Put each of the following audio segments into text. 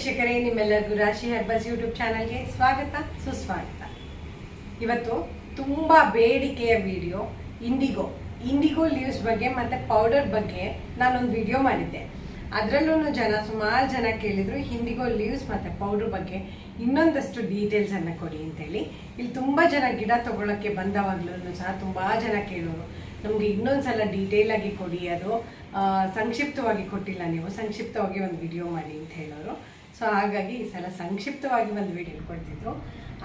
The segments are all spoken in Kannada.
ವೀಕ್ಷಕರೇ, ನಿಮ್ಮೆಲ್ಲರಿಗೂ ರಾಶಿ ಹರ್ಬಸ್ ಯೂಟ್ಯೂಬ್ ಚಾನಲ್ಗೆ ಸ್ವಾಗತ, ಸುಸ್ವಾಗತ. ಇವತ್ತು ತುಂಬ ಬೇಡಿಕೆಯ ವಿಡಿಯೋ ಇಂಡಿಗೋ ಇಂಡಿಗೋ ಲೀವ್ಸ್ ಬಗ್ಗೆ ಮತ್ತು ಪೌಡರ್ ಬಗ್ಗೆ ನಾನೊಂದು ವಿಡಿಯೋ ಮಾಡಿದ್ದೆ. ಅದರಲ್ಲೂ ಜನ, ಸುಮಾರು ಜನ ಕೇಳಿದ್ರು ಇಂಡಿಗೋ ಲೀವ್ಸ್ ಮತ್ತು ಪೌಡರ್ ಬಗ್ಗೆ ಇನ್ನೊಂದಷ್ಟು ಡೀಟೇಲ್ಸನ್ನು ಕೊಡಿ ಅಂತೇಳಿ. ಇಲ್ಲಿ ತುಂಬ ಜನ ಗಿಡ ತಗೊಳ್ಳೋಕ್ಕೆ ಬಂದವಾಗ್ಲೂ ಸಹ ತುಂಬ ಜನ ಕೇಳೋರು. ನಮಗೆ ಇನ್ನೊಂದು ಸಲ ಡೀಟೇಲ್ ಆಗಿ ಕೊಡಿ, ಅದು ಸಂಕ್ಷಿಪ್ತವಾಗಿ ಕೊಟ್ಟಿಲ್ಲ ನೀವು, ಸಂಕ್ಷಿಪ್ತವಾಗಿ ಒಂದು ವಿಡಿಯೋ ಮಾಡಿ ಅಂತ ಹೇಳೋರು. ಸೊ ಹಾಗಾಗಿ ಈ ಸಲ ಸಂಕ್ಷಿಪ್ತವಾಗಿ ಒಂದು ವಿಡಿಯೋ ಕೊಡ್ತಿದ್ರು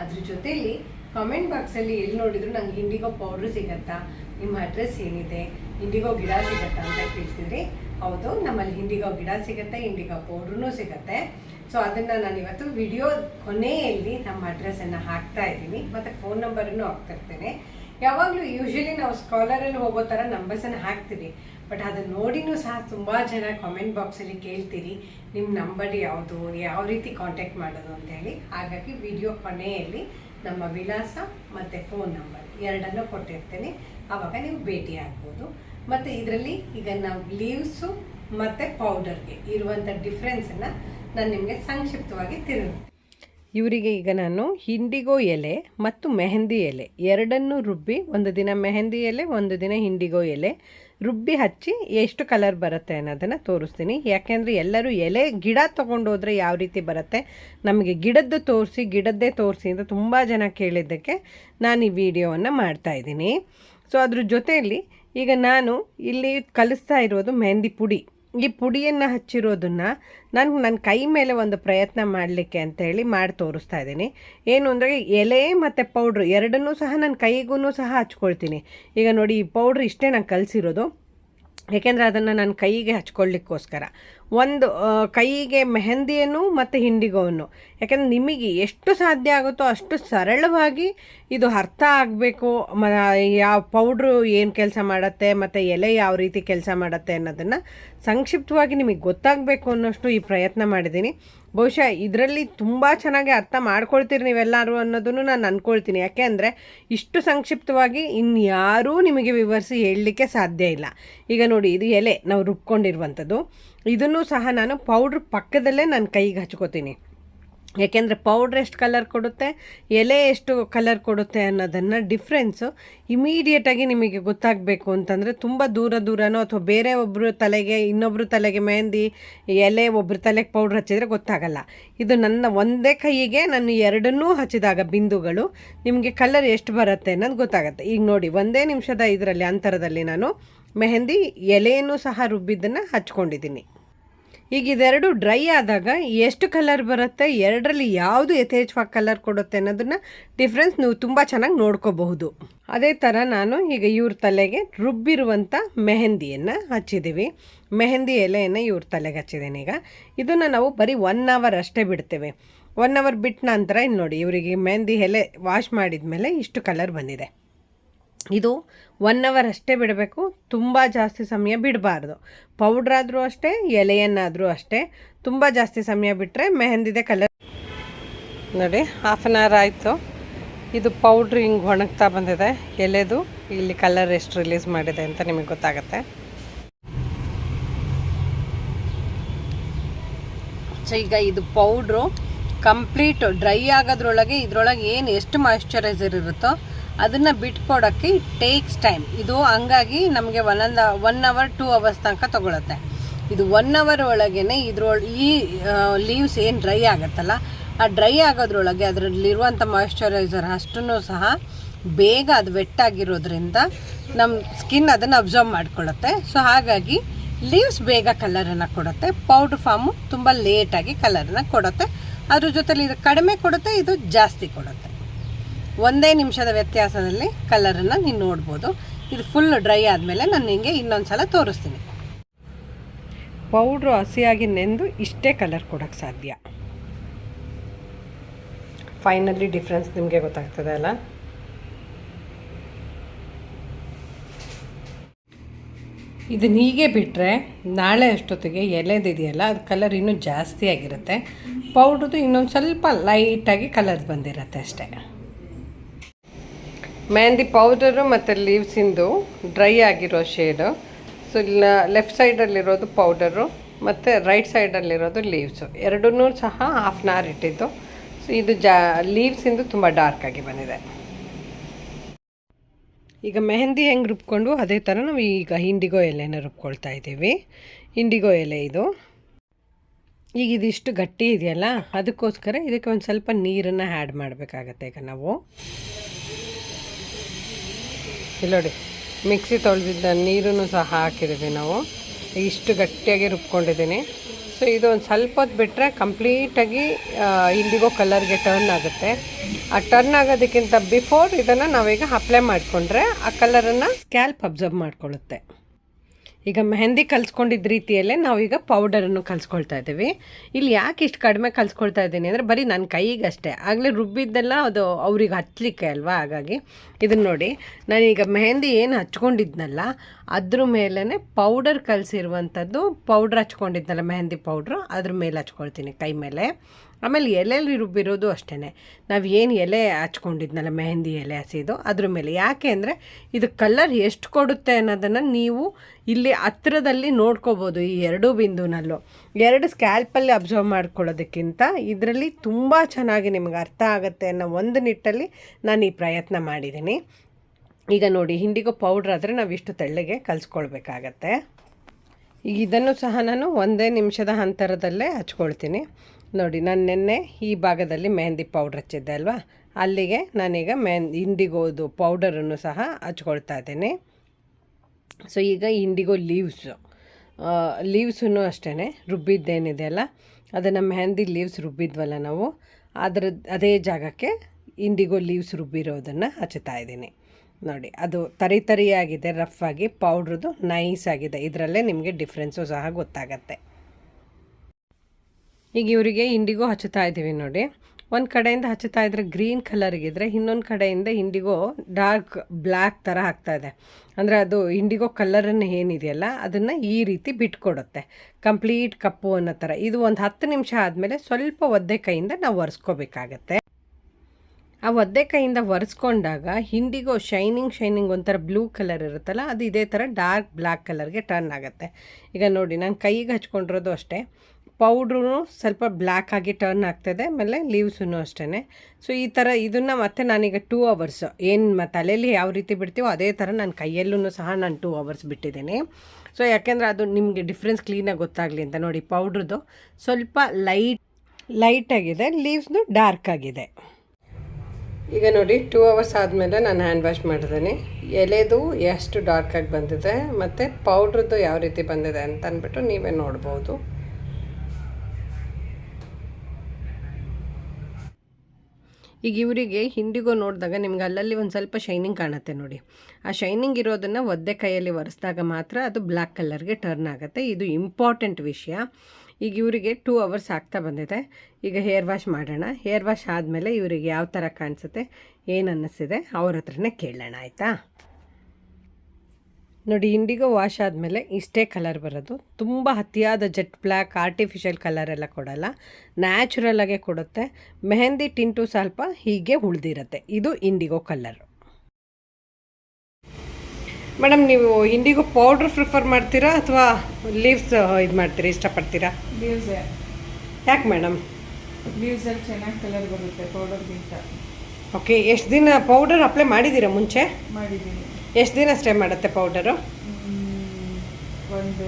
ಅದ್ರ ಜೊತೆಯಲ್ಲಿ ಕಾಮೆಂಟ್ ಬಾಕ್ಸಲ್ಲಿ ಎಲ್ಲಿ ನೋಡಿದ್ರು ನಂಗೆ ಇಂಡಿಗೋ ಪೌಡ್ರ್ ಸಿಗತ್ತಾ? ನಿಮ್ಮ ಅಡ್ರೆಸ್ ಏನಿದೆ? ಇಂಡಿಗೋ ಗಿಡ ಸಿಗತ್ತಾ ಅಂತ ಕೇಳ್ತಿದ್ರಿ. ಹೌದು, ನಮ್ಮಲ್ಲಿ ಇಂಡಿಗೋ ಗಿಡ ಸಿಗುತ್ತೆ ಇಂಡಿಗೋ ಪೌಡ್ರೂ ಸಿಗುತ್ತೆ. ಸೊ ಅದನ್ನು ನಾನು ಇವತ್ತು ವಿಡಿಯೋ ಕೊನೆಯಲ್ಲಿ ನಮ್ಮ ಅಡ್ರೆಸ್ಸನ್ನು ಹಾಕ್ತಾ ಇದ್ದೀನಿ. ಮತ್ತು ಫೋನ್ ನಂಬರನ್ನು ಹಾಕ್ತಿರ್ತೇನೆ ಯಾವಾಗಲೂ ಯೂಶಲಿ ನಾವು ಸ್ಕಾಲರಲ್ಲಿ ಹೋಗೋ ಥರ ನಂಬರ್ಸನ್ನು ಹಾಕ್ತೀವಿ. ಬಟ್ ಅದನ್ನ ನೋಡಿನೂ ಸಹ ತುಂಬ ಜನ ಕಾಮೆಂಟ್ ಬಾಕ್ಸಲ್ಲಿ ಕೇಳ್ತೀರಿ ನಿಮ್ಮ ನಂಬರ್ ಯಾವುದು, ಯಾವ ರೀತಿ ಕಾಂಟ್ಯಾಕ್ಟ್ ಮಾಡೋದು ಅಂತೇಳಿ ಹಾಗಾಗಿ ವಿಡಿಯೋ ಕೊನೆಯಲ್ಲಿ ನಮ್ಮ ವಿಳಾಸ ಮತ್ತು ಫೋನ್ ನಂಬರ್ ಎರಡನ್ನು ಕೊಟ್ಟಿರ್ತೇನೆ. ಆವಾಗ ನೀವು ಭೇಟಿ ಆಗ್ಬೋದು. ಮತ್ತು ಇದರಲ್ಲಿ ಈಗ ನಾವು ಲೀವ್ಸು ಮತ್ತು ಪೌಡರ್ಗೆ ಇರುವಂಥ ಡಿಫ್ರೆನ್ಸನ್ನು ನಾನು ನಿಮಗೆ ಸಂಕ್ಷಿಪ್ತವಾಗಿ ತಿರುಗಿ ಇವರಿಗೆ ಈಗ ನಾನು ಹಿಂಡಿಗೋ ಎಲೆ ಮತ್ತು ಮೆಹಂದಿ ಎಲೆ ಎರಡನ್ನೂ ರುಬ್ಬಿ ಒಂದು ದಿನ ಮೆಹಂದಿ ಎಲೆ, ಒಂದು ದಿನ ಹಿಂಡಿಗೋ ಎಲೆ ರುಬ್ಬಿ ಹಚ್ಚಿ ಎಷ್ಟು ಕಲರ್ ಬರುತ್ತೆ ಅನ್ನೋದನ್ನು ತೋರಿಸ್ತೀನಿ. ಯಾಕೆಂದರೆ ಎಲ್ಲರೂ ಎಲೆ ಗಿಡ ತೊಗೊಂಡೋದ್ರೆ ಯಾವ ರೀತಿ ಬರುತ್ತೆ ನಮಗೆ ಗಿಡದ್ದು ತೋರಿಸಿ, ಗಿಡದ್ದೇ ತೋರಿಸಿ ಅಂತ ತುಂಬ ಜನ ಕೇಳಿದ್ದಕ್ಕೆ ನಾನು ಈ ವಿಡಿಯೋವನ್ನು ಮಾಡ್ತಾಯಿದ್ದೀನಿ ಸೊ ಅದ್ರ ಜೊತೆಯಲ್ಲಿ ಈಗ ನಾನು ಇಲ್ಲಿ ಕಲಿಸ್ತಾ ಇರೋದು ಮೆಹಂದಿ ಪುಡಿ. ಈ ಪುಡಿಯನ್ನು ಹಚ್ಚಿರೋದನ್ನು ನಾನು ನನ್ನ ಕೈ ಮೇಲೆ ಒಂದು ಪ್ರಯತ್ನ ಮಾಡಲಿಕ್ಕೆ ಅಂತೇಳಿ ಮಾಡಿ ತೋರಿಸ್ತಾ ಇದ್ದೀನಿ. ಏನು ಅಂದರೆ ಎಲೆ ಮತ್ತು ಪೌಡ್ರ್ ಎರಡನ್ನೂ ಸಹ ನನ್ನ ಕೈಗೂ ಸಹ ಹಚ್ಕೊಳ್ತೀನಿ. ಈಗ ನೋಡಿ, ಈ ಪೌಡ್ರ್ ಇಷ್ಟೇ ನಾನು ಕಲಿಸಿರೋದು. ಏಕೆಂದರೆ ಅದನ್ನು ನಾನು ಕೈಗೆ ಹಚ್ಕೊಳ್ಳಿಕ್ಕೋಸ್ಕರ ಒಂದು ಕೈಗೆ ಮೆಹಂದಿಯನ್ನು ಮತ್ತು ಹಿಂಡಿಗೋವನ್ನು ಯಾಕೆಂದರೆ ನಿಮಗೆ ಎಷ್ಟು ಸಾಧ್ಯ ಆಗುತ್ತೋ ಅಷ್ಟು ಸರಳವಾಗಿ ಇದು ಅರ್ಥ ಆಗಬೇಕು. ಮ, ಯಾವ ಪೌಡ್ರು ಏನು ಕೆಲಸ ಮಾಡುತ್ತೆ, ಮತ್ತು ಎಲೆ ಯಾವ ರೀತಿ ಕೆಲಸ ಮಾಡುತ್ತೆ ಅನ್ನೋದನ್ನು ಸಂಕ್ಷಿಪ್ತವಾಗಿ ನಿಮಗೆ ಗೊತ್ತಾಗಬೇಕು ಅನ್ನೋಷ್ಟು ಈ ಪ್ರಯತ್ನ ಮಾಡಿದ್ದೀನಿ. ಬಹುಶಃ ಇದರಲ್ಲಿ ತುಂಬ ಚೆನ್ನಾಗಿ ಅರ್ಥ ಮಾಡ್ಕೊಳ್ತೀರಿ ನೀವೆಲ್ಲರೂ ಅನ್ನೋದನ್ನು ನಾನು ಅಂದ್ಕೊಳ್ತೀನಿ ಯಾಕೆ ಅಂದರೆ ಇಷ್ಟು ಸಂಕ್ಷಿಪ್ತವಾಗಿ ಇನ್ಯಾರೂ ನಿಮಗೆ ವಿವರಿಸಿ ಹೇಳಲಿಕ್ಕೆ ಸಾಧ್ಯ ಇಲ್ಲ. ಈಗ ನೋಡಿ, ಇದು ಎಲೆ. ನಾವು ರುಬ್ಕೊಂಡಿರುವಂಥದ್ದು. ಇದನ್ನು ಸಹ ನಾನು ಪೌಡ್ರ್ ಪಕ್ಕದಲ್ಲೇ ನನ್ನ ಕೈಗೆ ಹಚ್ಕೋತೀನಿ. ಯಾಕೆಂದರೆ ಪೌಡ್ರ್ ಎಷ್ಟು ಕಲರ್ ಕೊಡುತ್ತೆ, ಎಲೆ ಎಷ್ಟು ಕಲರ್ ಕೊಡುತ್ತೆ ಅನ್ನೋದನ್ನು ಡಿಫ್ರೆನ್ಸು ಇಮಿಡಿಯೇಟಾಗಿ ನಿಮಗೆ ಗೊತ್ತಾಗಬೇಕು ಅಂತಂದರೆ ತುಂಬ ದೂರ ದೂರನೋ ಅಥವಾ ಬೇರೆ ಒಬ್ಬರು ತಲೆಗೆ ಇನ್ನೊಬ್ಬರು ತಲೆಗೆ ಮೆಹಂದಿ ಎಲೆ ಒಬ್ಬರು ತಲೆಗೆ ಪೌಡ್ರ್ ಹಚ್ಚಿದರೆ ಗೊತ್ತಾಗಲ್ಲ. ಇದು ನನ್ನ ಒಂದೇ ಕೈಯಿಗೆ ನಾನು ಎರಡನ್ನೂ ಹಚ್ಚಿದಾಗ ಬಿಂದುಗಳು ನಿಮಗೆ ಕಲರ್ ಎಷ್ಟು ಬರುತ್ತೆ ಅನ್ನೋದು ಗೊತ್ತಾಗುತ್ತೆ. ಈಗ ನೋಡಿ, ಒಂದೇ ನಿಮಿಷದ ಇದರಲ್ಲಿ, ಅಂತರದಲ್ಲಿ ನಾನು ಮೆಹಂದಿ ಎಲೆಯನ್ನು ಸಹ ರುಬ್ಬಿದ್ದನ್ನು ಹಚ್ಕೊಂಡಿದ್ದೀನಿ. ಈಗ ಇದೆರಡು ಡ್ರೈ ಆದಾಗ ಎಷ್ಟು ಕಲರ್ ಬರುತ್ತೆ, ಎರಡರಲ್ಲಿ ಯಾವುದು ಯಥೇಚ್ಛವಾಗಿ ಕಲರ್ ಕೊಡುತ್ತೆ ಅನ್ನೋದನ್ನ ಡಿಫ್ರೆನ್ಸ್ ನೀವು ತುಂಬ ಚೆನ್ನಾಗಿ ನೋಡ್ಕೋಬಹುದು. ಅದೇ ಥರ ನಾನು ಈಗ ಇವ್ರ ತಲೆಗೆ ರುಬ್ಬಿರುವಂಥ ಮೆಹಂದಿಯನ್ನು ಹಚ್ಚಿದ್ದೀವಿ ಮೆಹಂದಿ ಎಲೆಯನ್ನು ಇವ್ರ ತಲೆಗೆ ಹಚ್ಚಿದ್ದೇನೆ ಈಗ. ಇದನ್ನು ನಾವು ಬರೀ ಒನ್ ಅವರ್ ಅಷ್ಟೇ ಬಿಡ್ತೇವೆ. ಒನ್ ಅವರ್ ಬಿಟ್ಟ ನಂತರ ಇನ್ನು ನೋಡಿ, ಇವರಿಗೆ ಮೆಹಂದಿ ಎಲೆ ವಾಶ್ ಮಾಡಿದ ಮೇಲೆ ಇಷ್ಟು ಕಲರ್ ಬಂದಿದೆ. ಇದು ಒನ್ ಅವರ್ ಅಷ್ಟೇ ಬಿಡಬೇಕು. ತುಂಬ ಜಾಸ್ತಿ ಸಮಯ ಬಿಡಬಾರ್ದು. ಪೌಡ್ರಾದರೂ ಅಷ್ಟೇ, ಎಲೆಯನ್ನಾದರೂ ಅಷ್ಟೇ. ತುಂಬ ಜಾಸ್ತಿ ಸಮಯ ಬಿಟ್ಟರೆ ಮೆಹಂದಿದೆ ಕಲರ್ ನೋಡಿ ಹಾಫ್ ಆನ್ ಅವರ್ ಆಯಿತು. ಇದು ಪೌಡ್ರ್ ಹಿಂಗೆ ಒಣಗ್ತಾ ಬಂದಿದೆ. ಎಲೆದು ಇಲ್ಲಿ ಕಲರ್ ಎಷ್ಟು ರಿಲೀಸ್ ಮಾಡಿದೆ ಅಂತ ನಿಮಗೆ ಗೊತ್ತಾಗುತ್ತೆ. ಸೊ ಈಗ ಇದು ಪೌಡ್ರು ಕಂಪ್ಲೀಟ್ ಡ್ರೈ ಆಗೋದ್ರೊಳಗೆ ಇದರೊಳಗೆ ಏನು ಎಷ್ಟು ಮಾಯಶ್ಚರೈಸರ್ ಇರುತ್ತೋ ಅದನ್ನು ಬಿಟ್ಕೊಡೋಕ್ಕೆ ಇಟ್ ಟೇಕ್ಸ್ ಟೈಮ್ ಇದು ಹಂಗಾಗಿ ನಮಗೆ ಒಂದೊಂದು ಒನ್ ಅವರ್ ಟೂ ಅವರ್ಸ್ ತನಕ ತಗೊಳತ್ತೆ. ಇದು ಒನ್ ಅವರ್ ಒಳಗೇ ಇದ್ರೊಳಗೆ ಈ ಲೀವ್ಸ್ ಏನು ಡ್ರೈ ಆಗುತ್ತಲ್ಲ, ಆ ಡ್ರೈ ಆಗೋದ್ರೊಳಗೆ ಅದರಲ್ಲಿರುವಂಥ ಮಾಯಶ್ಚರೈಸರ್ ಅಷ್ಟನ್ನು ಸಹ ಬೇಗ ಅದು ವೆಟ್ಟಾಗಿರೋದ್ರಿಂದ ನಮ್ಮ ಸ್ಕಿನ್ ಅದನ್ನು ಅಬ್ಸರ್ವ್ ಮಾಡ್ಕೊಳತ್ತೆ. ಸೊ ಹಾಗಾಗಿ ಲೀವ್ಸ್ ಬೇಗ ಕಲರನ್ನು ಕೊಡುತ್ತೆ. ಪೌಡ್ರ್ ಫಾರ್ಮು ತುಂಬ ಲೇಟಾಗಿ ಕಲರನ್ನು ಕೊಡುತ್ತೆ. ಅದ್ರ ಜೊತೆಲಿ ಇದು ಕಡಿಮೆ ಕೊಡುತ್ತೆ, ಇದು ಜಾಸ್ತಿ ಕೊಡುತ್ತೆ. ಒಂದೇ ನಿಮಿಷದ ವ್ಯತ್ಯಾಸದಲ್ಲಿ ಕಲರನ್ನು ನೀನು ನೋಡ್ಬೋದು. ಇದು ಫುಲ್ ಡ್ರೈ ಆದಮೇಲೆ ನಾನು ನಿಮಗೆ ಇನ್ನೊಂದು ಸಲ ತೋರಿಸ್ತೀನಿ. ಪೌಡ್ರು ಹಸಿಯಾಗಿ ನೆಂದು ಇಷ್ಟೇ ಕಲರ್ ಕೊಡೋಕ್ಕೆ ಸಾಧ್ಯ. ಫೈನಲಿ ಡಿಫ್ರೆನ್ಸ್ ನಿಮಗೆ ಗೊತ್ತಾಗ್ತದೆ ಅಲ್ಲ? ಇದನ್ನ ಹೀಗೆ ಬಿಟ್ಟರೆ ನಾಳೆ ಅಷ್ಟೊತ್ತಿಗೆ ಎಲೆದಿದೆಯಲ್ಲ, ಅದು ಕಲರ್ ಇನ್ನೂ ಜಾಸ್ತಿ ಆಗಿರುತ್ತೆ. ಪೌಡ್ರದು ಇನ್ನೊಂದು ಸ್ವಲ್ಪ ಲೈಟಾಗಿ ಕಲರ್ ಬಂದಿರುತ್ತೆ ಅಷ್ಟೇ. ಮೆಹಂದಿ ಪೌಡರು ಮತ್ತು ಲೀವ್ಸಿಂದು ಡ್ರೈ ಆಗಿರೋ ಶೇಡು ಸೊ ಇಲ್ಲ ಲೆಫ್ಟ್ ಸೈಡಲ್ಲಿರೋದು ಪೌಡರು ಮತ್ತು ರೈಟ್ ಸೈಡಲ್ಲಿರೋದು ಲೀವ್ಸು ಎರಡನ್ನೂ ಸಹ ಹಾಫ್ ಆನ್ ಅವರ್ ಇಟ್ಟಿದ್ದು. ಸೊ ಇದು ಜಾ ಲೀವ್ಸಿಂದು ತುಂಬ ಡಾರ್ಕ್ ಆಗಿ ಬಂದಿದೆ. ಈಗ ಮೆಹಂದಿ ಹೆಂಗೆ ರುಬ್ಕೊಂಡು, ಅದೇ ಥರ ನಾವು ಈಗ ಇಂಡಿಗೋ ಎಲೆನ ರುಬ್ಕೊಳ್ತಾ ಇದ್ದೀವಿ. ಇಂಡಿಗೋ ಎಲೆ ಇದು. ಈಗ ಇದಿಷ್ಟು ಗಟ್ಟಿ ಇದೆಯಲ್ಲ, ಅದಕ್ಕೋಸ್ಕರ ಇದಕ್ಕೆ ಒಂದು ಸ್ವಲ್ಪ ನೀರನ್ನು ಆ್ಯಡ್ ಮಾಡಬೇಕಾಗತ್ತೆ ಈಗ ನಾವು. ಇಲ್ಲಿ ನೋಡಿ, ಮಿಕ್ಸಿ ತೊಳೆದಿದ್ದ ನೀರನ್ನು ಸಹ ಹಾಕಿದ್ದೀವಿ ನಾವು. ಇಷ್ಟು ಗಟ್ಟಿಯಾಗಿ ರುಬ್ಕೊಂಡಿದ್ದೀನಿ. ಸೊ ಇದು ಒಂದು ಸ್ವಲ್ಪ ಹೊತ್ತು ಬಿಟ್ಟರೆ ಕಂಪ್ಲೀಟಾಗಿ ಇಂಡಿಗೋ ಕಲರ್ಗೆ ಟರ್ನ್ ಆಗುತ್ತೆ. ಆ ಟರ್ನ್ ಆಗೋದಕ್ಕಿಂತ ಬಿಫೋರ್ ಇದನ್ನು ನಾವೀಗ ಅಪ್ಲೈ ಮಾಡಿಕೊಂಡ್ರೆ ಆ ಕಲರನ್ನು ಸ್ಕ್ಯಾಲ್ಪ್ ಅಬ್ಸರ್ವ್ ಮಾಡ್ಕೊಳ್ಳುತ್ತೆ. ಈಗ ಮೆಹಂದಿ ಕಲಿಸ್ಕೊಂಡಿದ್ದ ರೀತಿಯಲ್ಲೇ ನಾವೀಗ ಪೌಡರನ್ನು ಕಲ್ಸ್ಕೊಳ್ತಾ ಇದ್ದೀವಿ. ಇಲ್ಲಿ ಯಾಕೆ ಇಷ್ಟು ಕಡಿಮೆ ಕಲಿಸ್ಕೊಳ್ತಾ ಇದ್ದೀನಿ ಅಂದರೆ ಬರೀ ನನ್ನ ಕೈಗಷ್ಟೇ. ಆಗಲೇ ರುಬ್ಬಿದ್ದೆಲ್ಲ ಅದು ಅವ್ರಿಗೆ ಹಚ್ಚಲಿಕ್ಕೆ ಅಲ್ವಾ? ಹಾಗಾಗಿ ಇದನ್ನು ನೋಡಿ. ನಾನೀಗ ಮೆಹಂದಿ ಏನು ಹಚ್ಕೊಂಡಿದ್ನಲ್ಲ, ಅದ್ರ ಮೇಲೇ ಪೌಡರ್ ಕಲಸಿರುವಂಥದ್ದು ಪೌಡ್ರ್ ಹಚ್ಕೊಂಡಿದ್ನಲ್ಲ ಮೆಹಂದಿ ಪೌಡ್ರು ಅದ್ರ ಮೇಲೆ ಹಚ್ಕೊಳ್ತೀನಿ ಕೈ ಮೇಲೆ. ಆಮೇಲೆ ಎಲೆಯಲ್ಲಿ ರುಬ್ಬಿರೋದು ಅಷ್ಟೇ ನಾವು ಏನು ಎಲೆ ಹಚ್ಕೊಂಡಿದ್ನಲ್ಲ, ಮೆಹಂದಿ ಎಲೆ ಹಸಿದು, ಅದ್ರ ಮೇಲೆ. ಯಾಕೆ ಅಂದರೆ ಇದು ಕಲರ್ ಎಷ್ಟು ಕೊಡುತ್ತೆ ಅನ್ನೋದನ್ನು ನೀವು ಇಲ್ಲಿ ಹತ್ತಿರದಲ್ಲಿ ನೋಡ್ಕೋಬೋದು ಈ ಎರಡೂ ಬಿಂದುನಲ್ಲೂ. ಎರಡು ಸ್ಕ್ಯಾಲ್ಪಲ್ಲಿ ಅಬ್ಸರ್ವ್ ಮಾಡ್ಕೊಳ್ಳೋದಕ್ಕಿಂತ ಇದರಲ್ಲಿ ತುಂಬ ಚೆನ್ನಾಗಿ ನಿಮಗೆ ಅರ್ಥ ಆಗುತ್ತೆ ಅನ್ನೋ ಒಂದು ನಿಟ್ಟಲ್ಲಿ ನಾನು ಈ ಪ್ರಯತ್ನ ಮಾಡಿದ್ದೀನಿ ಈಗ ನೋಡಿ, ಹಿಂಡಿಗೋ ಪೌಡ್ರ್ ಆದರೆ ನಾವು ಇಷ್ಟು ತೆಳ್ಳಗೆ ಕಲಿಸ್ಕೊಳ್ಬೇಕಾಗತ್ತೆ. ಈಗ ಇದನ್ನು ಸಹ ನಾನು ಒಂದೇ ನಿಮಿಷದ ಅಂತರದಲ್ಲೇ ಹಚ್ಕೊಳ್ತೀನಿ. ನೋಡಿ, ನಾನು ನಿನ್ನೆ ಈ ಭಾಗದಲ್ಲಿ ಮೆಹಂದಿ ಪೌಡ್ರ್ ಹಚ್ಚಿದ್ದೆ ಅಲ್ವಾ? ಅಲ್ಲಿಗೆ ನಾನೀಗ ಮೆಹನ್ ಇಂಡಿಗೋದು ಪೌಡರನ್ನು ಸಹ ಹಚ್ಕೊಳ್ತಾ ಇದ್ದೀನಿ. ಸೊ ಈಗ ಇಂಡಿಗೋ ಲೀವ್ಸು ಲೀವ್ಸೂ ಅಷ್ಟೇ ರುಬ್ಬಿದ್ದೇನಿದೆ ಅಲ್ಲ? ಅದನ್ನು ಮೆಹಂದಿ ಲೀವ್ಸ್ ರುಬ್ಬಿದ್ವಲ್ಲ ನಾವು, ಅದರ, ಅದೇ ಜಾಗಕ್ಕೆ ಇಂಡಿಗೋ ಲೀವ್ಸ್ ರುಬ್ಬಿರೋದನ್ನು ಹಚ್ಚುತ್ತಾ ಇದ್ದೀನಿ. ನೋಡಿ, ಅದು ತರಿ ತರಿಯಾಗಿದೆ ರಫ್ ಆಗಿ ಪೌಡ್ರದು ನೈಸ್ ಆಗಿದೆ. ಇದರಲ್ಲೇ ನಿಮಗೆ ಡಿಫ್ರೆನ್ಸು ಸಹ ಗೊತ್ತಾಗತ್ತೆ. ಈಗ ಇವರಿಗೆ ಇಂಡಿಗೋ ಹಚ್ಚುತ್ತಾ ಇದ್ದೀವಿ ನೋಡಿ. ಒಂದು ಕಡೆಯಿಂದ ಹಚ್ಚುತ್ತಾ ಇದ್ರೆ ಗ್ರೀನ್ ಕಲರ್ಗಿದ್ರೆ ಇನ್ನೊಂದು ಕಡೆಯಿಂದ ಇಂಡಿಗೋ ಡಾರ್ಕ್ ಬ್ಲ್ಯಾಕ್ ಥರ ಆಗ್ತಾ ಇದೆ. ಅಂದರೆ ಅದು ಇಂಡಿಗೋ ಕಲರನ್ನು ಏನಿದೆಯಲ್ಲ, ಅದನ್ನು ಈ ರೀತಿ ಬಿಟ್ಕೊಡುತ್ತೆ. ಕಂಪ್ಲೀಟ್ ಕಪ್ಪು ಅನ್ನೋ ಥರ ಇದು ಒಂದು ಹತ್ತು ನಿಮಿಷ ಆದಮೇಲೆ ಸ್ವಲ್ಪ ಒದ್ದೆ ಕೈಯಿಂದ ನಾವು ಒರೆಸ್ಕೋಬೇಕಾಗತ್ತೆ. ಆ ಒದ್ದೆ ಕೈಯಿಂದ ಒರೆಸ್ಕೊಂಡಾಗ ಹಿಂಡಿಗೋ ಶೈನಿಂಗ್ ಶೈನಿಂಗ್ ಒಂಥರ ಬ್ಲೂ ಕಲರ್ ಇರುತ್ತಲ್ಲ, ಅದು ಇದೇ ಥರ ಡಾರ್ಕ್ ಬ್ಲ್ಯಾಕ್ ಕಲರ್ಗೆ ಟರ್ನ್ ಆಗುತ್ತೆ. ಈಗ ನೋಡಿ, ನಾನು ಕೈಗೆ ಹಚ್ಕೊಂಡಿರೋದು ಅಷ್ಟೇ. ಪೌಡ್ರೂ ಸ್ವಲ್ಪ ಬ್ಲ್ಯಾಕ್ ಆಗಿ ಟರ್ನ್ ಆಗ್ತದೆ, ಆಮೇಲೆ ಲೀವ್ಸೂ ಅಷ್ಟೇ ಸೊ ಈ ಥರ ಇದನ್ನು ಮತ್ತೆ ನಾನೀಗ ಟೂ ಅವರ್ಸ್ ಏನು ತಲೆಯಲ್ಲಿ ಯಾವ ರೀತಿ ಬಿಡ್ತೀವೋ ಅದೇ ಥರ ನಾನು ಕೈಯಲ್ಲೂ ಸಹ ನಾನು ಟೂ ಅವರ್ಸ್ ಬಿಟ್ಟಿದ್ದೀನಿ. ಸೊ ಯಾಕೆಂದರೆ ಅದು ನಿಮಗೆ ಡಿಫ್ರೆನ್ಸ್ ಕ್ಲೀನಾಗಿ ಗೊತ್ತಾಗಲಿ ಅಂತ ನೋಡಿ ಪೌಡ್ರದ್ದು ಸ್ವಲ್ಪ ಲೈಟ್ ಲೈಟಾಗಿದೆ ಲೀವ್ಸ್ನು ಡಾರ್ಕ್ ಆಗಿದೆ. ಈಗ ನೋಡಿ ಟೂ ಅವರ್ಸ್ ಆದಮೇಲೆ ನಾನು ಹ್ಯಾಂಡ್ ವಾಶ್ ಮಾಡಿದ್ದೀನಿ. ಎಲೆದು ಎಷ್ಟು ಡಾರ್ಕಾಗಿ ಬಂದಿದೆ, ಮತ್ತು ಪೌಡ್ರದ್ದು ಯಾವ ರೀತಿ ಬಂದಿದೆ ಅಂತ ಅಂದ್ಬಿಟ್ಟು ನೀವೇ ನೋಡ್ಬೋದು. ಈಗ ಇವರಿಗೆ ಹಿಂಡಿಗೋ ನೋಡಿದಾಗ ನಿಮ್ಗೆ ಅಲ್ಲಲ್ಲಿ ಒಂದು ಸ್ವಲ್ಪ ಶೈನಿಂಗ್ ಕಾಣುತ್ತೆ ನೋಡಿ. ಆ ಶೈನಿಂಗ್ ಇರೋದನ್ನು ಒದ್ದೆ ಕೈಯಲ್ಲಿ ಒರೆಸಿದಾಗ ಮಾತ್ರ ಅದು ಬ್ಲ್ಯಾಕ್ ಕಲರ್ಗೆ ಟರ್ನ್ ಆಗುತ್ತೆ. ಇದು ಇಂಪಾರ್ಟೆಂಟ್ ವಿಷಯ. ಈಗ ಇವರಿಗೆ ಟೂ ಅವರ್ಸ್ ಆಗ್ತಾ ಬಂದಿದೆ. ಈಗ ಹೇರ್ ವಾಶ್ ಮಾಡೋಣ. ಹೇರ್ ವಾಶ್ ಆದಮೇಲೆ ಇವರಿಗೆ ಯಾವ ಥರ ಕಾಣಿಸುತ್ತೆ, ಏನು ಅನ್ನಿಸ್ತಿದೆ ಅವ್ರ ಹತ್ರನೇ ಕೇಳೋಣ, ಆಯಿತಾ? ನೋಡಿ ಇಂಡಿಗೋ ವಾಶ್ ಆದಮೇಲೆ ಇಷ್ಟೇ ಕಲರ್ ಬರೋದು. ತುಂಬ ಅತಿಯಾದ ಜೆಟ್ ಬ್ಲ್ಯಾಕ್ ಆರ್ಟಿಫಿಷಿಯಲ್ ಕಲರ್ ಎಲ್ಲ ಕೊಡಲ್ಲ. ನ್ಯಾಚುರಲಾಗೆ ಕೊಡುತ್ತೆ. ಮೆಹಂದಿ ಟಿಂಟು ಸ್ವಲ್ಪ ಹೀಗೆ ಉಳ್ದಿರುತ್ತೆ. ಇದು ಇಂಡಿಗೋ ಕಲರ್ ಮೇಡಮ್ ನೀವು ಇಂಡಿಗೋ ಪೌಡ್ರ್ ಪ್ರಿಫರ್ ಮಾಡ್ತೀರಾ ಅಥವಾ ಲೀವ್ಸ್ ಇದು ಮಾಡ್ತೀರಾ ಇಷ್ಟಪಡ್ತೀರಾ? ಯಾಕೆ ಮೇಡಮ್ ಲೀವ್ಸಲ್ಲಿ ಚೆನ್ನಾಗಿ ಕಲರ್ ಬರುತ್ತೆ ಪೌಡರ್ಗಿಂತ ಓಕೆ ಎಷ್ಟು ದಿನ ಪೌಡರ್ ಅಪ್ಲೈ ಮಾಡಿದ್ದೀರಾ ಮುಂಚೆ? ಮಾಡಿದ್ದೀನಿ. ಎಷ್ಟು ದಿನ ಸ್ಟೇ ಮಾಡುತ್ತೆ ಪೌಡರು ಒಂದು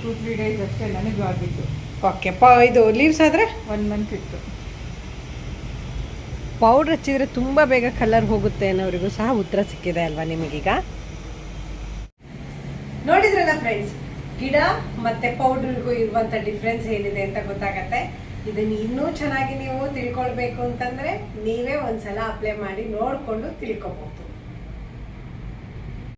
ಟೂ ತ್ರೀ ಡೇಸ್ ಅಷ್ಟೇ ನನಗೆ ಆಗಿತ್ತು ಓಕೆ ಪ ಇದು ಲೀವ್ಸ್ ಆದರೆ? ಒನ್ ಮಂತ್ ಇತ್ತು. ಪೌಡ್ರ್ ಹಚ್ಚಿದ್ರೆ ತುಂಬ ಬೇಗ ಕಲರ್ ಹೋಗುತ್ತೆ ಅನ್ನೋರಿಗೂ ಸಹ ಉತ್ತರ ಸಿಕ್ಕಿದೆ ಅಲ್ವಾ ನಿಮಗೀಗ? ನೋಡಿದ್ರಲ್ಲ ಫ್ರೆಂಡ್ಸ್ ಗಿಡ ಮತ್ತೆ ಪೌಡ್ರಿಗೂ ಇರುವಂಥ ಡಿಫ್ರೆನ್ಸ್ ಏನಿದೆ ಅಂತ ಗೊತ್ತಾಗತ್ತೆ? ಇದನ್ನ ಇನ್ನೂ ಚೆನ್ನಾಗಿ ನೀವು ತಿಳ್ಕೊಳ್ಬೇಕು ಅಂತಂದ್ರೆ ನೀವೇ ಒಂದ್ಸಲ ಅಪ್ಲೈ ಮಾಡಿ ನೋಡ್ಕೊಂಡು ತಿಳ್ಕೊಬಹುದು